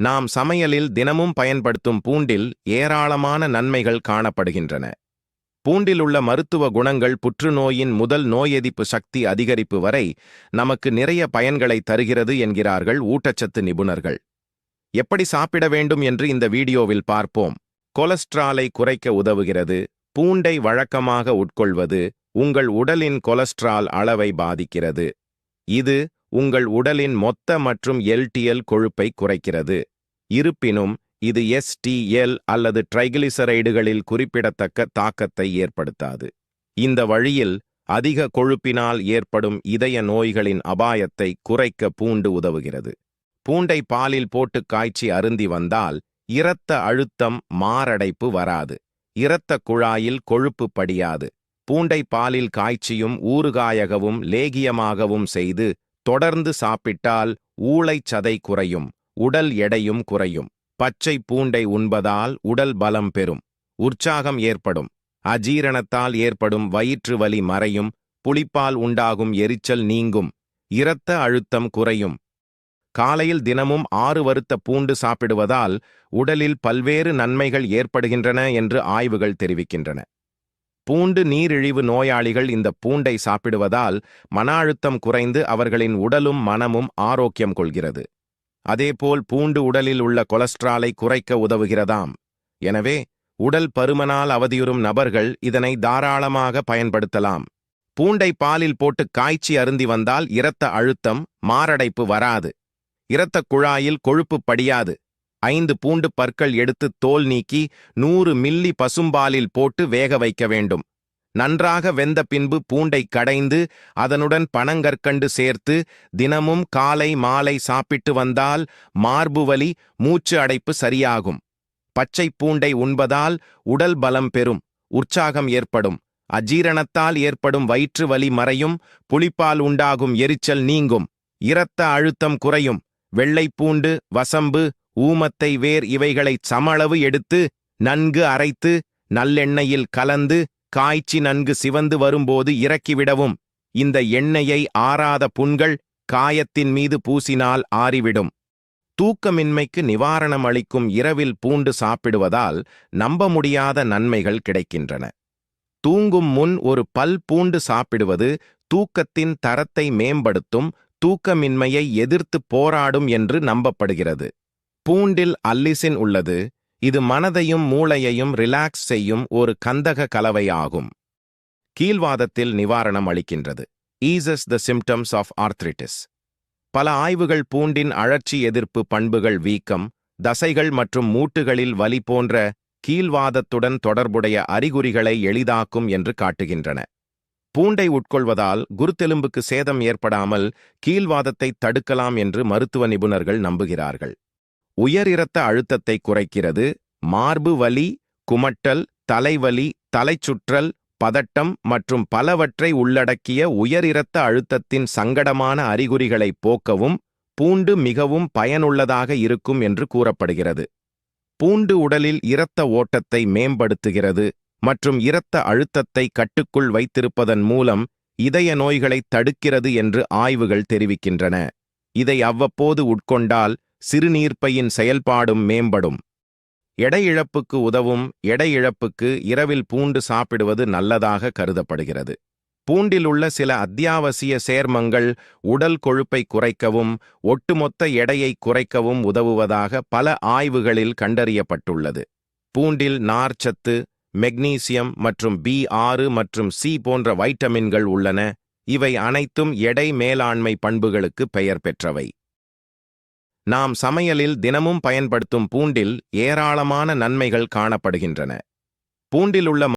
நாம் சமையலில் தினமும் பயன்படுத்தும் பூண்டில் ஏராளமான நன்மைகள் காணப்படுகின்றன. பூண்டில் உள்ள மருத்துவ குணங்கள் புற்றுநோயின் முதல் நோய் எதிர்ப்பு சக்தி அதிகரிப்பு வரை நமக்கு நிறைய பயன்களை தருகிறது என்கிறார்கள் ஊட்டச்சத்து நிபுணர்கள். எப்படி சாப்பிட வேண்டும் என்று இந்த வீடியோவில் பார்ப்போம். கொலஸ்ட்ராலை குறைக்க உதவுகிறது. பூண்டை வழக்கமாக உட்கொள்வது உங்கள் உடலின் கொலஸ்ட்ரால் அளவை பாதிக்கிறது. இது உங்கள் உடலின் மொத்த மற்றும் எல்டிஎல் கொழுப்பை குறைக்கிறது. இருப்பினும் இது எஸ்டிஎல் அல்லது ட்ரைகிளிசரைடுகளில் குறிப்பிடத்தக்க தாக்கத்தை ஏற்படுத்தாது. இந்த வழியில் அதிக கொழுப்பினால் ஏற்படும் இதய நோய்களின் அபாயத்தை குறைக்க பூண்டு உதவுகிறது. பூண்டை பாலில் போட்டு காய்ச்சி அருந்தி வந்தால் இரத்த அழுத்தம் மாரடைப்பு வராது. இரத்த குழாயில் கொழுப்பு படியாது. பூண்டை பாலில் காய்ச்சியும் ஊறுகாயகவும் லேகியமாகவும் செய்து தொடர்ந்து சாப்பிட்டால் ஊளைச் சதை குறையும் உடல் எடையும் குறையும். பச்சை பூண்டை உண்பதால் உடல் பலம் பெறும் உற்சாகம் ஏற்படும். அஜீரணத்தால் ஏற்படும் வயிற்று வலி மறையும் புளிப்பால் உண்டாகும் எரிச்சல் நீங்கும் இரத்த அழுத்தம் குறையும். காலையில் தினமும் ஆறு வறுத்த பூண்டு சாப்பிடுவதால் உடலில் பல்வேறு நன்மைகள் ஏற்படுகின்றன என்று ஆய்வுகள் தெரிவிக்கின்றன. பூண்டு நீரிழிவு நோயாளிகள் இந்த பூண்டை சாப்பிடுவதால் மன அழுத்தம் குறைந்து அவர்களின் உடலும் மனமும் ஆரோக்கியம் கொள்கிறது. அதேபோல் பூண்டு உடலில் உள்ள கொலஸ்ட்ராலை குறைக்க உதவுகிறதாம். எனவே உடல் பருமனால் அவதியுறும் நபர்கள் இதனை தாராளமாக பயன்படுத்தலாம். பூண்டை பாலில் போட்டு காய்ச்சி அருந்தி வந்தால் இரத்த அழுத்தம் மாரடைப்பு வராது. இரத்த குழாயில் கொழுப்பு படியாது. ஐந்து பூண்டு பற்கள் எடுத்து தோல் நீக்கி நூறு மில்லி பசும்பாலில் போட்டு வேக வைக்க வேண்டும். நன்றாக வெந்த பின்பு பூண்டை கடைந்து அதனுடன் பனங்கற்கண்டு சேர்த்து தினமும் காலை மாலை சாப்பிட்டு வந்தால் மார்பு வலி மூச்சு அடைப்பு சரியாகும். பச்சை பூண்டை உண்பதால் உடல் பலம் பெறும் உற்சாகம் ஏற்படும். அஜீரணத்தால் ஏற்படும் வயிற்று வலி மறையும் புளிப்பால் உண்டாகும் எரிச்சல் நீங்கும். இரத்த அழுத்தம் குறையும். வெள்ளைப்பூண்டு வசம்பு ஊமத்தை வேர் இவைகளைச் சமளவு எடுத்து நன்கு அரைத்து நல்லெண்ணெயில் கலந்து காய்ச்சி நன்கு சிவந்து வரும்போது இறக்கிவிடவும். இந்த எண்ணெயை ஆறாத புண்கள் காயத்தின் மீது பூசினால் ஆறிவிடும். தூக்கமின்மைக்கு நிவாரணம் அளிக்கும் இரவில் பூண்டு சாப்பிடுவதால் நம்ப முடியாத நன்மைகள் கிடைக்கின்றன. தூங்கும் முன் ஒரு பல் பூண்டு சாப்பிடுவது தூக்கத்தின் தரத்தை மேம்படுத்தும் தூக்கமின்மையை எதிர்த்து போராடும் என்று நம்பப்படுகிறது. பூண்டில் அல்லிசின் உள்ளது. இது மனதையும் மூளையையும் ரிலாக்ஸ் செய்யும் ஒரு கந்தக கலவையாகும். கீழ்வாதத்தில் நிவாரணம் அளிக்கின்றது. Eases the symptoms of arthritis பல ஆய்வுகள் பூண்டின் அழற்சி எதிர்ப்பு பண்புகள் வீக்கம் தசைகள் மற்றும் மூட்டுகளில் வலி போன்ற கீழ்வாதத்துடன் தொடர்புடைய அறிகுறிகளை எளிதாக்கும் என்று காட்டுகின்றன. பூண்டை உட்கொள்வதால் குருத்தெலும்புக்கு சேதம் ஏற்படாமல் கீழ்வாதத்தை தடுக்கலாம் என்று மருத்துவ நிபுணர்கள் நம்புகிறார்கள். உயர் இரத்த அழுத்தத்தை குறைக்கிறது மார்பு வலி குமட்டல் தலைவலி தலைச்சுற்றல் பதட்டம் மற்றும் பலவற்றை உள்ளடக்கிய உயர் இரத்த அழுத்தத்தின் சங்கடமான அறிகுறிகளை போக்கவும் பூண்டு மிகவும் பயனுள்ளதாக இருக்கும் என்று கூறப்படுகிறது. பூண்டு உடலில் இரத்த ஓட்டத்தை மேம்படுத்துகிறது மற்றும் இரத்த அழுத்தத்தை கட்டுக்குள் வைத்திருப்பதன் மூலம் இதய நோய்களை தடுக்கிறது என்று ஆய்வுகள் தெரிவிக்கின்றன. இதை அவ்வப்போது உட்கொண்டால் சிறுநீர்ப்பையின் செயல்பாடும் மேம்படும். எடை இழப்புக்கு உதவும் எடை இழப்புக்கு இரவில் பூண்டு சாப்பிடுவது நல்லதாக கருதப்படுகிறது. பூண்டில் உள்ள சில அத்தியாவசிய சேர்மங்கள் உடல் கொழுப்பை குறைக்கவும் ஒட்டுமொத்த எடையை குறைக்கவும் உதவுவதாக பல ஆய்வுகளில் கண்டறியப்பட்டுள்ளது. பூண்டில் நார்ச்சத்து மெக்னீசியம் மற்றும் பி ஆறு மற்றும் சி போன்ற வைட்டமின்கள் உள்ளன. இவை அனைத்தும் எடை மேலாண்மை பண்புகளுக்கு பெயர் பெற்றவை. நாம் சமையலில் தினமும் பயன்படுத்தும் பூண்டில் ஏராளமான நன்மைகள் காணப்படுகின்றன. பூண்டில் உள்ள